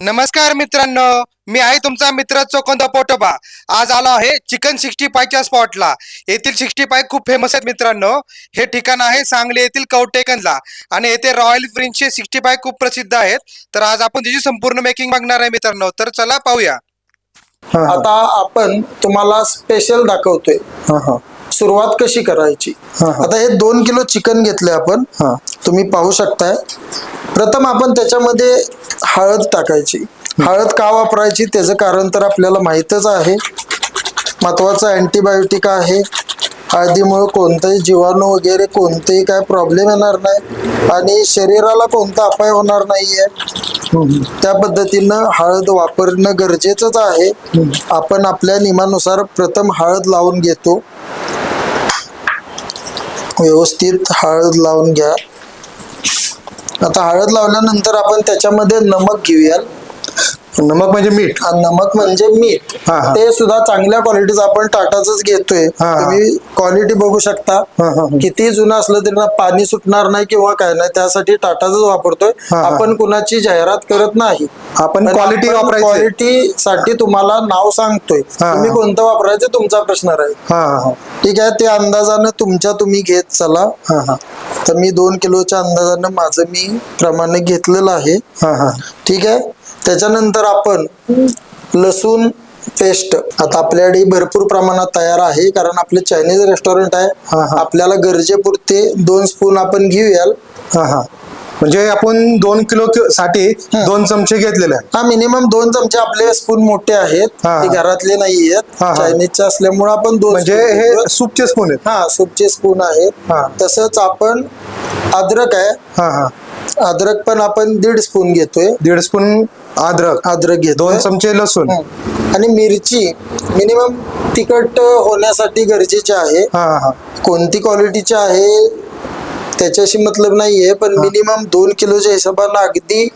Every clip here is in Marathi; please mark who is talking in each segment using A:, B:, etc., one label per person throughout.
A: नमस्कार मित्रांनो मी आहे तुमचा मित्र चोकोंदा पोटोबा. आज आलो आहे चिकन सिक्स्टी फायच्या स्पॉटला येथील सिक्स्टी फाय खूप फेमस आहेत मित्रांनो. हे ठिकाण आहे सांगली येथील कवटेकनला. आणि येथे रॉयल फ्रेंचचे सिक्स्टी फाय खूप प्रसिद्ध आहेत. तर आज आपण त्याची संपूर्ण मेकिंग बघणार आहे मित्रांनो. तर चला पाहूया.
B: आता आपण तुम्हाला स्पेशल दाखवतोय. सुरुवात कशी करायची? आता हे दोन किलो चिकन घेतले आपण. तुम्ही पाहू शकताय. प्रथम आपण त्याच्यामध्ये हळद टाकायची. हळद का वापरायची? त्याचं कारण तर आपल्याला माहीतच आहे. महत्वाचं अँटीबायोटिक आहे. हळदीमुळे कोणताही जीवाणू वगैरे कोणतेही काय प्रॉब्लेम येणार नाही आणि शरीराला कोणता अपाय होणार नाहीये. त्या पद्धतीनं हळद वापरणं गरजेचंच आहे. आपण आपल्या नियमानुसार प्रथम हळद लावून घेतो. व्यवस्थित हळद लावून घ्या. आता हळद लावल्यानंतर आपण त्याच्यामध्ये नमक घेऊया
C: नमक म्हणजे मीठ?
B: आणि नमक म्हणजे मीठ.
C: हा, हा.
B: ते सुद्धा चांगल्या क्वालिटीचं आपण टाटाच घेतोय.
C: हा, हा.
B: तुम्ही क्वालिटी बघू शकता.
C: हा, हा, हा.
B: किती जुनं असलं तरी ना पाणी सुटणार नाही किंवा काय नाही त्यासाठी टाटाच वापरतोय.
C: हा, हा.
B: आपण कुणाची जाहिरात करत नाही.
C: आपण क्वालिटी वापरायची.
B: क्वालिटी साठी तुम्हाला नाव सांगतोय.
C: हा,
B: तुम्ही
C: हा.
B: कोणतं वापरायचं तुमचा प्रश्न राहील.
C: हा हा
B: ठीक आहे ते अंदाजानं तुमच्या तुम्ही घेत चला.
C: हा हा.
B: तर मी दोन किलोच्या अंदाजानं माझं मी प्रमाणे घेतलेलं आहे.
C: हा हा.
B: ठीक आहे त्याच्यानंतर आपण लसूण पेस्ट आता आपल्याकडे भरपूर प्रमाणात तयार आहे कारण आपले चायनीज रेस्टॉरंट आहे. आपल्याला गरजेपुरते दोन स्पून आपण घेऊयाल.
C: हा हा. म्हणजे आपण दोन किलो साठी दोन चमचे घेतलेले
B: हा मिनिमम दोन चमचे आपले स्पून मोठे आहेत. ते. घरातले नाही आहेत. चायनीजचे असल्यामुळे आपण दोन
C: म्हणजे हे. सूपचे स्पून आहेत.
B: हा सूपचे स्पून आहेत. तसंच आपण अद्रक आहे.
C: हा हा.
B: अद्रक पण आपण दीड स्पून घेतोय.
C: दीड स्पून अद्रक.
B: अद्रक घेतोय.
C: दोन चमचे लसूण.
B: आणि मिरची मिनिमम तिखट होण्यासाठी गरजेची आहे.
C: हा हा.
B: कोणती क्वालिटीची आहे त्याच्याशी मतलब नाहीये पण मिनिमम दोन किलोच्या हिशोबानं अगदी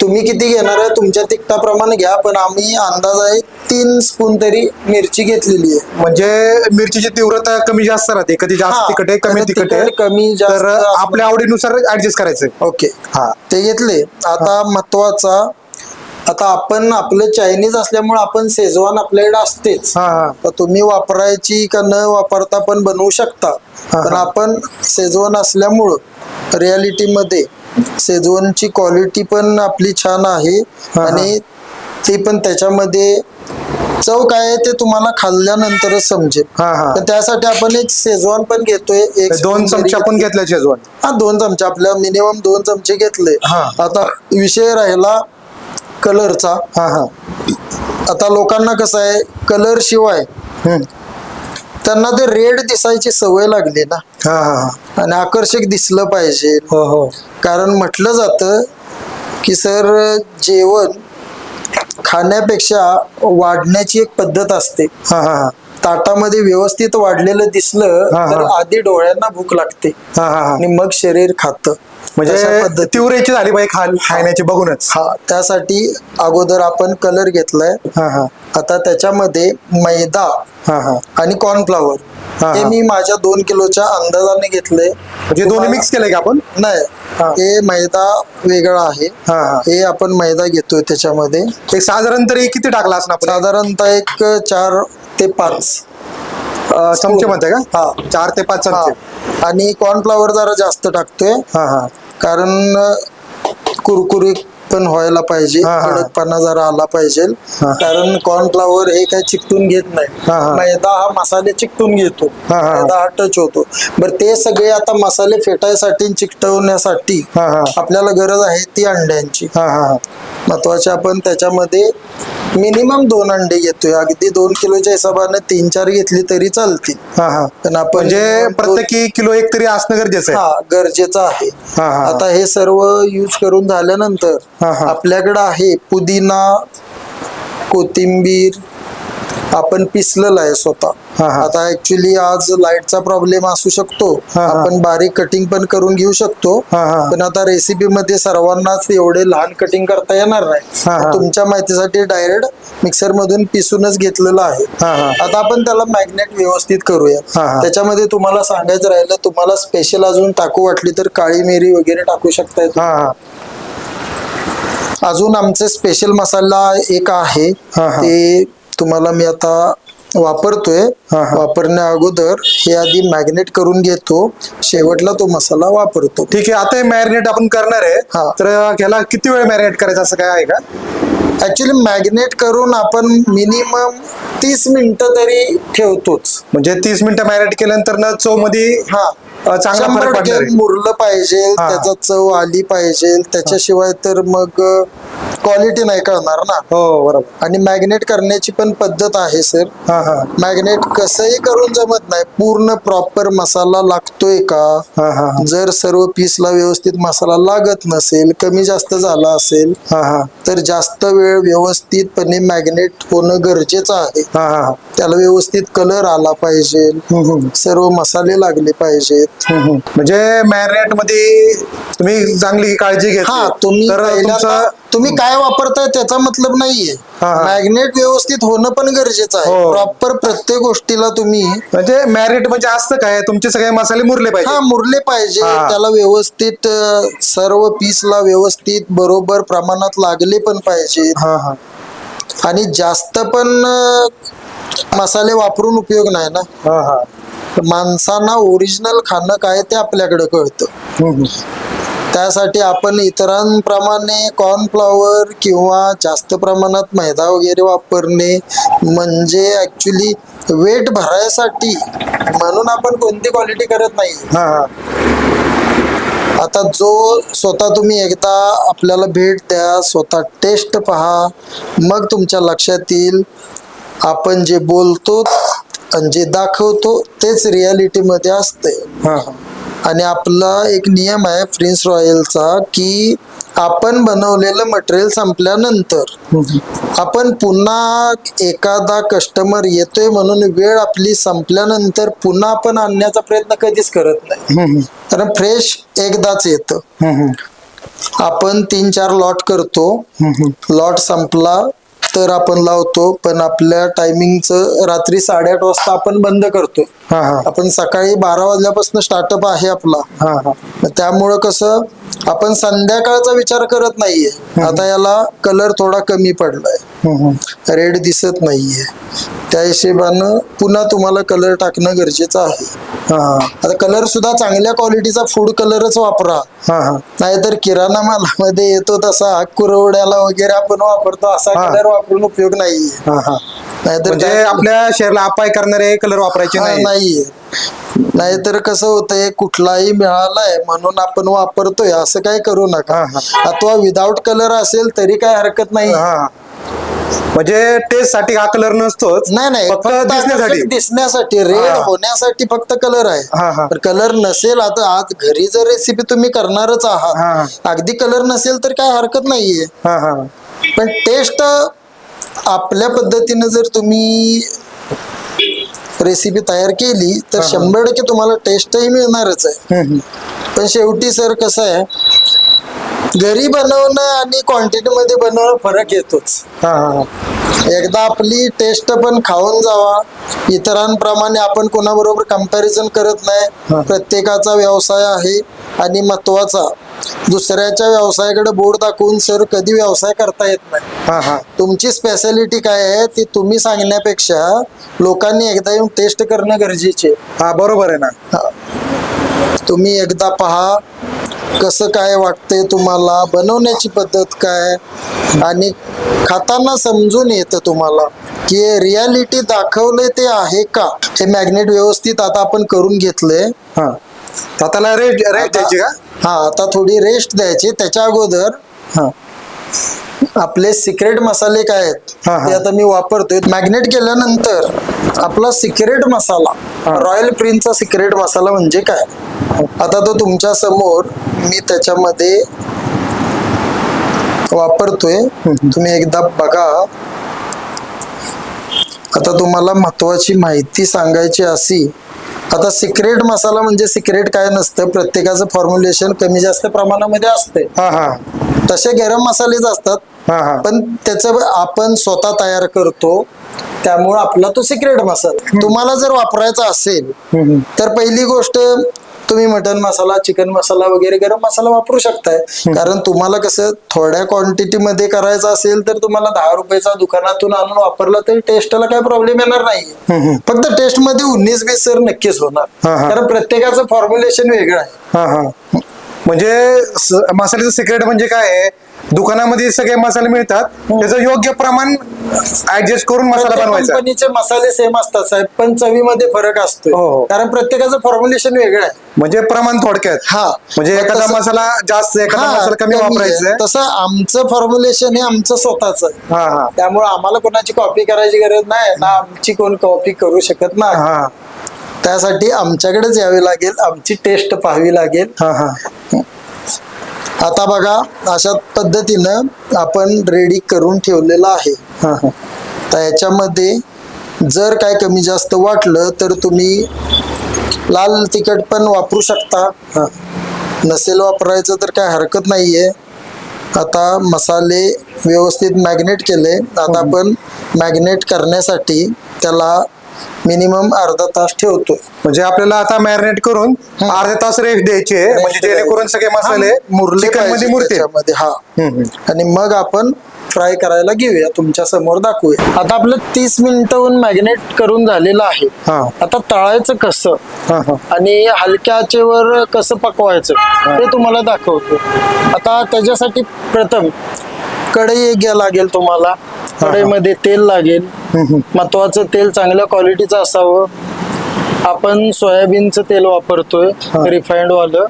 B: तुम्ही किती घेणार आहे? तुमच्या तिखटाप्रमाणे घ्या पण आम्ही अंदाज आहे तीन स्पून तरी मिरची घेतलेली आहे.
C: म्हणजे मिरचीची तीव्रता कमी जास्त राहते कधी जास्त
B: हा,
C: तिखट आहे कमी
B: कधी
C: तिखट आहे.
B: तिखट, कमी जास्त
C: तर आपल्या आवडीनुसार ऍडजस्ट करायचंय
B: ओके.
C: हा.
B: ते घेतले. आता महत्त्वाचा आता आपण आपलं चायनीज असल्यामुळे आपण शेजवान आपल्याकडे असतेच.
C: हा हा.
B: तर तुम्ही वापरायची का न वापरता पण बनवू शकता.
C: हा,
B: पण
C: हा.
B: आपण शेजवान असल्यामुळं रियालिटीमध्ये शेजवानची क्वालिटी पण आपली छान आहे. आणि ती पण त्याच्यामध्ये चव काय आहे ते तुम्हाला खाल्ल्यानंतरच समजेल.
C: हा हा.
B: तर त्यासाठी आपण एक शेजवान पण घेतोय एक
C: दोन
B: spoon
C: चमचे
B: तरी
C: आपण घेतल्या शेजवान.
B: हा दोन चमचे. आपल्या मिनिमम दोन चमचे घेतले.
C: हा.
B: आता विषय राहिला कलरचा
C: हा हा.
B: आता लोकांना कसं आहे कलर शिवाय
C: हम्म.
B: त्यांना ते रेड दिसायची सवय लागली ना.
C: हा हा हा.
B: आणि आकर्षक दिसलं पाहिजे.
C: हो हो.
B: कारण म्हटलं जातं की सर जेवण खाण्यापेक्षा वाढण्याची एक पद्धत असते.
C: हा हा हा.
B: ताटामध्ये व्यवस्थित वाढलेलं दिसलं. तर आधी डोळ्यांना भूक लागते.
C: हा हा हा.
B: आणि मग शरीर खातं. तशा
C: म्हणजे
B: पद्धती-
C: तीव्र इच्छा झाली पाहिजे खा खाण्याची बघूनच.
B: हा त्यासाठी अगोदर आपण कलर घेतलाय.
C: हा हा.
B: आता त्याच्यामध्ये मैदा
C: हा हा.
B: आणि कॉर्नफ्लावर
C: हा,
B: हे
C: हा.
B: मी माझ्या दोन किलोच्या अंदाजाने घेतले
C: म्हणजे दोन्ही मिक्स केलंय का आपण?
B: नाही.
C: हा.
B: हे मैदा वेगळा आहे.
C: हा हा.
B: हे आपण मैदा घेतोय त्याच्यामध्ये.
C: एक साधारण तरी किती टाकला असणार आपण?
B: साधारणतः एक चार ते पाच.
C: अं, चमचे म्हणताय का?
B: हा.
C: चार ते पाच
B: हा.
C: चमचे
B: आणि कॉर्नफ्लावर जरा जास्त टाकतोय.
C: हा हा.
B: कारण अ, कुरकुरीत पण व्हायला पाहिजे
C: हा, हा.
B: कडकपणा जरा आला पाहिजे
C: हा.
B: कारण कॉर्नफ्लावर हे काय चिकटून घेत नाही
C: हा.
B: मैदा हा मसाले चिकटून घेतो
C: हा, हा.
B: मैदा हा टच होतो बरं ते सगळे आता मसाले फेटायसाठी आणि चिकटवण्यासाठी
C: हा हा
B: आपल्याला गरज आहे ती अंड्यांची
C: हा हा हा
B: महत्त्वाचे आपण त्याच्यामध्ये मिनिमम दोन अंडे घेतोय. अगदी दोन किलोच्या हिशोबाने तीन चार घेतली तरी चालतील.
C: हा हा.
B: पण आपण
C: म्हणजे
B: दोन-
C: प्रत्येकी किलो एक तरी असणं गरजेचं आहे.
B: हा गरजेचं आहे.
C: हा, हा.
B: आता हे सर्व यूज करून झाल्यानंतर
C: हा, हा.
B: आपल्याकडे आहे पुदिना कोथिंबीर आपण पिसलेलं आहे स्वतः
C: हा, हा.
B: आता ऍक्च्युली आज लाईटचा प्रॉब्लेम असू शकतो
C: हा, हा.
B: आपण बारीक कटिंग पण करून घेऊ शकतो
C: हा, हा.
B: पण आता रेसिपी मध्ये सर्वांनाच एवढे लहान कटिंग करता येणार
C: हा,
B: नाही. तुमच्या माहितीसाठी डायरेक्ट मिक्सर मधून पिसूनच घेतलेलं आहे
C: हा, हा.
B: आता आपण त्याला मॅग्नेट व्यवस्थित करूया
C: हा, हा.
B: त्याच्यामध्ये तुम्हाला सांगायचं राहिलं तुम्हाला स्पेशल अजून टाकू वाटली तर काळी मिरी वगैरे टाकू शकताय
C: हा हा
B: अजून आमचे स्पेशल मसाला एक आहे
C: हा, हा.
B: ते तुम्हाला मी आता वापरतोय. वापरण्या अगोदर हे आधी मॅग्नेट करून घेतो. शेवटला तो मसाला वापरतो.
C: ठीक आहे आता हे मॅरिनेट आपण करणार आहे.
B: हा.
C: तर ह्याला किती वेळ मॅरिनेट करायचं असं काय आहे का?
B: ऍक्च्युली मॅग्नेट करून आपण मिनिमम तीस मिनिटं तरी ठेवतोच.
C: म्हणजे तीस मिनिटं मॅरिनेट केल्यानंतर ना चवमध्ये
B: हा.
C: चांगला
B: शंभर
C: फरक
B: टक्के
C: पडणार आहे.
B: मुरलं पाहिजे
C: हा.
B: त्याचा चव आली पाहिजे त्याच्याशिवाय तर मग क्वालिटी नाही कळणार ना.
C: हो बरोबर.
B: आणि मॅग्नेट करण्याची पण पद्धत आहे सर
C: हा हा.
B: मॅग्नेट कसंही करून जमत नाही. पूर्ण प्रॉपर मसाला लागतोय का?
C: हा हा.
B: जर सर्व पीसला व्यवस्थित मसाला लागत नसेल कमी जास्त झाला असेल
C: हा हा.
B: तर जास्त वेळ व्यवस्थितपणे मॅग्नेट होणं गरजेचं आहे.
C: हा हा हा.
B: त्याला व्यवस्थित कलर आला पाहिजे.
C: हम्म, हम्म.
B: सर्व मसाले लागले पाहिजेत.
C: हम्म. म्हणजे मॅरिनेटमध्ये तुम्ही चांगली काळजी
B: हा तुम्ही पहिल्यांदा तुम्ही काय वापरताय त्याचा मतलब नाहीये.
C: हा, हा.
B: मॅग्नेट व्यवस्थित होणं पण गरजेचं आहे.
C: हो.
B: प्रॉपर प्रत्येक गोष्टीला तुम्ही
C: म्हणजे मॅरिनेट म्हणजे असतं काय? तुमचे सगळे मसाले मुरले पाहिजे.
B: हा मुरले पाहिजे.
C: हा.
B: त्याला व्यवस्थित अ, सर्व पीसला व्यवस्थित बरोबर प्रमाणात लागले पण पाहिजे
C: हा हा.
B: आणि जास्त पण अ, मसाले वापरून उपयोग नाही ना.
C: हा हा.
B: माणसांना ओरिजिनल खाणं काय ते आपल्याकडे कळतं.
C: हम्म, हम्म.
B: त्यासाठी आपण इतरांप्रमाणे कॉर्नफ्लॉवर किंवा जास्त प्रमाणात मैदा वगैरे वापरणे म्हणजे ऍक्च्युली वेट भरायसाठी म्हणून आपण कोणती क्वालिटी करत नाही.
C: हा हा.
B: आता जो स्वतः तुम्ही एकदा आपल्याला भेट द्या स्वतः टेस्ट पहा मग तुमच्या लक्षात येईल. आपण जे बोलतो आणि जे दाखवतो तेच रियालिटीमध्ये असते
C: हा हा
B: आणि आपला एक नियम आहे प्रिन्स रॉयलचा की आपण बनवलेलं मटेरियल संपल्यानंतर आपण पुन्हा एखादा कस्टमर येतोय म्हणून वेळ आपली संपल्यानंतर पुन्हा आपण आणण्याचा प्रयत्न कधीच करत नाही. कारण फ्रेश एकदाच येतं. आपण तीन चार लॉट करतो. लॉट संपला तर आपण लावतो पण आपल्या टायमिंगचं रात्री साडेआठ वाजता आपण बंद करतो
C: हा हा.
B: आपण सकाळी बारा वाजल्यापासून स्टार्टअप आहे आपला.
C: हा हा.
B: त्यामुळं कसं आपण संध्याकाळचा विचार करत नाहीये. आता याला कलर थोडा कमी पडलाय. रेड दिसत नाहीये. त्या हिशेबानं पुन्हा तुम्हाला कलर टाकणं गरजेचं आहे. आता कलर सुद्धा चांगल्या क्वालिटीचा फूड कलरच वापरा.
C: हा हा.
B: नाहीतर किराणा मालामध्ये येतो तसा कुरवड्याला वगैरे आपण वापरतो असा. कलर वापरून उपयोग नाहीये. नाहीतर
C: म्हणजे आपल्या शरीराला अपाय करणारे कलर वापरायचे नाही
B: नाहीये नाहीतर कसं होतंय कुठलाही मिळालाय म्हणून आपण वापरतोय असं काय करू नका.
C: हा,
B: अथवा विदाऊट कलर असेल तरी काय हरकत नाही.
C: हा. म्हणजे टेस्टसाठी हा कलर नसतोच
B: नाही नाही.
C: फक्त दिसण्यासाठी.
B: आकर्षक दिसण्यासाठी. रेड
C: हा.
B: होण्यासाठी फक्त कलर
C: हा,
B: आहे
C: हा.
B: कलर नसेल आता आज घरी जर रेसिपी तुम्ही करणारच
C: हा,
B: आहात
C: हा.
B: अगदी कलर नसेल तर काय हरकत नाहीये.
C: हा हा.
B: पण टेस्ट आपल्या पद्धतीनं जर तुम्ही रेसिपी तयार केली तर शंभर टक्के तुम्हाला टेस्टही मिळणारच आहे. पण शेवटी सर कसं आहे घरी बनवणं आणि क्वांटिटी मध्ये बनवणं फरक येतोच. एकदा आपली टेस्ट पण खाऊन जावा. इतरांप्रमाणे आपण कोणाबरोबर कंपॅरिझन करत. नाही. प्रत्येकाचा व्यवसाय आहे आणि महत्त्वाचा. दुसऱ्याच्या व्यवसायाकडे बोर्ड दाखवून सर कधी व्यवसाय करता येत नाही?
C: हा हा.
B: तुमची स्पेशालिटी काय आहे ती तुम्ही सांगण्यापेक्षा लोकांनी एकदा येऊन टेस्ट करणं गरजेचे.
C: हा बरोबर आहे ना.
B: तुम्ही एकदा पहा कसं काय वाटतंय तुम्हाला बनवण्याची पद्धत काय आणि खाताना समजून येतं तुम्हाला की रियालिटी दाखवले ते आहे का? हे मॅग्नेट व्यवस्थित आता आपण करून घेतलंय.
C: हा. रेट रेट द्यायची का?
B: हा आता थोडी रेस्ट द्यायची. त्याच्या अगोदर
C: हा.
B: आपले सिक्रेट मसाले काय आहेत
C: हा, हा.
B: ते आता मी वापरतोय. मॅग्नेट केल्यानंतर आपला सिक्रेट मसाला रॉयल प्रिन्सचा सिक्रेट मसाला म्हणजे काय? आता तो तुमच्यासमोर मी त्याच्यामध्ये वापरतोय. तुम्ही एकदा बघा. आता तुम्हाला महत्वाची माहिती सांगायची अशी आता सिक्रेट मसाला म्हणजे सिक्रेट काय नसतं प्रत्येकाचं फॉर्म्युलेशन कमी जास्त प्रमाणामध्ये असते.
C: हा हा.
B: तसे गरम मसालेच असतात
C: हा हा.
B: पण त्याचं आपण स्वतः तयार करतो त्यामुळे आपला तो सिक्रेट मसाला. तुम्हाला जर वापरायचा असेल. तर पहिली गोष्ट तुम्ही मटन मसाला चिकन मसाला वगैरे गरम मसाला वापरू शकताय. कारण तुम्हाला कसं थोड्या क्वांटिटी मध्ये करायचं असेल तर तुम्हाला दहा रुपयाचा दुकानातून आणून वापरला तरी टेस्टला काही प्रॉब्लेम येणार नाही फक्त टेस्टमध्ये उन्नीस बीस सर नक्कीच होणार. कारण प्रत्येकाचं फॉर्म्युलेशन वेगळं आहे.
C: म्हणजे मसाल्याचं सिक्रेट म्हणजे काय आहे? दुकानामध्ये सगळे मसाले मिळतात. त्याचं योग्य प्रमाण ऍडजस्ट करून मसाला बनवायचा.
B: कंपनीचे मसाले सेम असतात साहेब. पण चवीमध्ये फरक असतो
C: हो, हो.
B: कारण प्रत्येकाचं फॉर्म्युलेशन वेगळं आहे.
C: म्हणजे प्रमाण थोडक्यात.
B: हा.
C: म्हणजे एखादा मसाला जास्त एखादा मसाला कमी
B: आहे.
C: वापरायचा
B: तसं आमचं फॉर्म्युलेशन हे आमचं स्वतःच त्यामुळे आम्हाला कोणाची कॉपी करायची गरज नाही. ना आमची कोण कॉपी करू शकत नाही.
C: हा.
B: त्यासाठी आमच्याकडेच यावे लागेल आमची टेस्ट पाहावी लागेल.
C: हा हा.
B: आता बघा अशा पद्धतीनं आपण रेडी करून ठेवलेलं आहे.
C: हा हा.
B: तर याच्यामध्ये जर काय कमी जास्त वाटलं तर तुम्ही लाल तिखट पण वापरू शकता.
C: हा.
B: नसेल वापरायचं तर काय हरकत नाहीये. आता मसाले व्यवस्थित मॅग्नेट केले. आता आपण मॅग्नेट करण्यासाठी त्याला मिनिमम अर्धा तास ठेवतोय.
C: म्हणजे आपल्याला आता मॅरिनेट करून अर्धा तास रेस्ट द्यायचे म्हणजे जेणेकरून सगळे मसाले
B: मुरले
C: मध्ये मुरते
B: त्याच्यामध्ये हा. आणि मग आपण फ्राय करायला घेऊया. तुमच्यासमोर दाखवूया. आता आपलं तीस मिनिटहून मॅग्नेट करून झालेलं आहे.
C: हा.
B: आता तळायचं कसं?
C: हा हा.
B: आणि हलक्या आचेवर कसं पकवायचं? ते तुम्हाला दाखवतो. आता त्याच्यासाठी प्रथम कढई एक घ्या लागेल तुम्हाला. कढईमध्ये तेल लागेल. महत्वाचं तेल चांगल्या क्वालिटीचं असावं. आपण सोयाबीनचं तेल वापरतोय रिफाइंड वालं.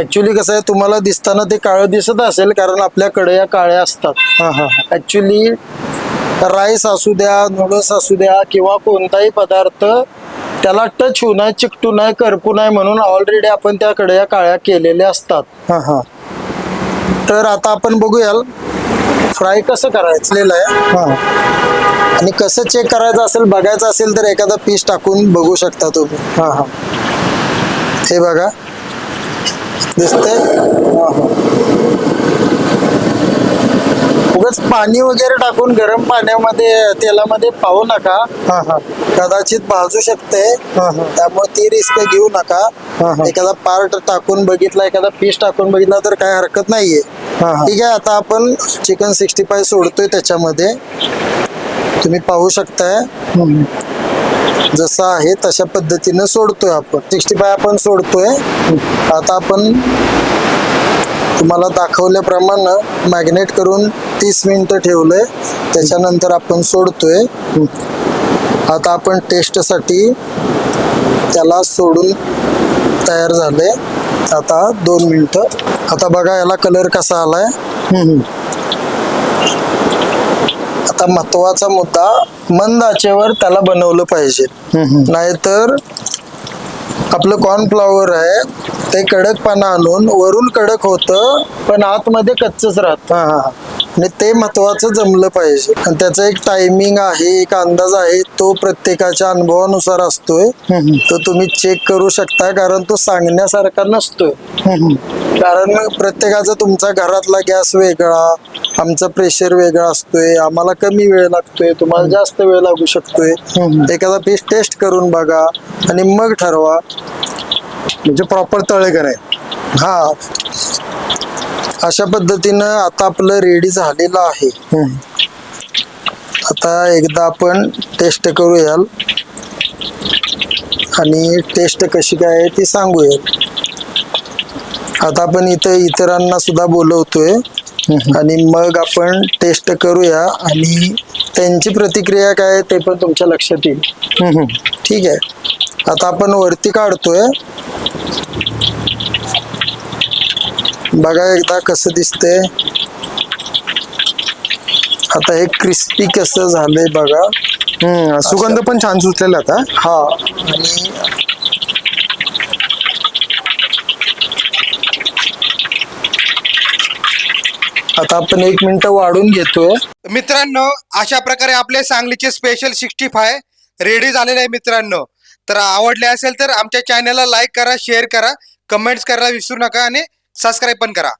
B: ऍक्च्युली कसं आहे तुम्हाला दिसताना ते काळं दिसत असेल कारण आपल्या कढया काळ्या असतात. ऍक्च्युली राईस असू द्या नूडल्स असू द्या किंवा कोणताही पदार्थ त्याला टच होऊ नये चिकटू नये करपू नये म्हणून ऑलरेडी आपण त्या कढया काळ्या केलेल्या असतात. तर आता आपण बघूयाल फ्राय कसं करायचं आहे?
C: हा.
B: आणि कसं चेक करायचं असेल बघायचं असेल तर एखादा पीस टाकून बघू शकता तुम्ही.
C: हा हा.
B: हे बघा. दिसतंय? उगाच पाणी वगैरे टाकून गरम पाण्यामध्ये तेलामध्ये पाहू नका.
C: हा हा.
B: कदाचित भाजू शकते.
C: हा, हा.
B: त्यामुळे ती रिस्क घेऊ नका.
C: हा, हा.
B: एखादा पार्ट टाकून बघितला एखादा पीस टाकून बघितला तर काय हरकत नाहीये. ठीक आहे आता आपण चिकन सिक्स्टी फाय सोडतोय त्याच्यामध्ये. तुम्ही पाहू शकताय. जसं आहे तशा पद्धतीनं सोडतोय आपण. सिक्स्टी फाय आपण सोडतोय. आता आपण तुम्हाला दाखवल्याप्रमाणे मॅग्नेट करून तीस मिनिटं ठेवलंय. त्याच्यानंतर आपण सोडतोय. आता आपण टेस्टसाठी त्याला सोडून तयार झाले आता दोन मिनिटं. आता बघा याला कलर कसा आलाय. आता महत्त्वाचा मुद्दा मंद आचेवर त्याला बनवलं पाहिजे. नाहीतर आपलं कॉर्नफ्लॉवर आहे ते कडकपणा आणून वरून कडक होतं पण आतमध्ये कच्चच राहतं. आणि ते महत्वाचं जमलं पाहिजे. आणि त्याचा एक टायमिंग आहे एक अंदाज आहे तो प्रत्येकाच्या अनुभवानुसार असतोय. तो तुम्ही चेक करू शकता कारण तो सांगण्यासारखा नसतोय. कारण प्रत्येकाचा तुमचा घरातला गॅस वेगळा आमचा प्रेशर वेगळा असतोय आम्हाला कमी वेळ लागतोय तुम्हाला जास्त वेळ लागू शकतोय. एखादा पीस टेस्ट करून बघा आणि मग ठरवा.
C: म्हणजे प्रॉपर तळे नाही
B: हा. अशा पद्धतीनं आता आपलं रेडी झालेलं आहे. आता एकदा आपण टेस्ट करूयाल. आणि टेस्ट कशी काय आहे ती सांगूयाल आता आपण इथं इतरांना सुद्धा बोलवतोय. आणि मग आपण टेस्ट करूया. आणि त्यांची प्रतिक्रिया काय ते पण तुमच्या लक्षात येईल. ठीक आहे. आता आपण वरती काढतोय. बघा एकदा कसं दिसतंय. आता हे क्रिस्पी कसं झालंय बघा.
C: हम्म सुगंध पण छान सुटलेला आता.
B: हा. आणि आता आपण एक मिनिट वाढून घेतोय
A: मित्रांनो अशा प्रकारे आपले सांगलीचे स्पेशल सिक्स्टी फाय रेडी झालेले आहे मित्रांनो. तर आवडले असेल तर आमच्या चॅनलला लाईक करा शेअर करा कमेंट्स करायला विसरू नका आणि सबस्क्राईब पण करा.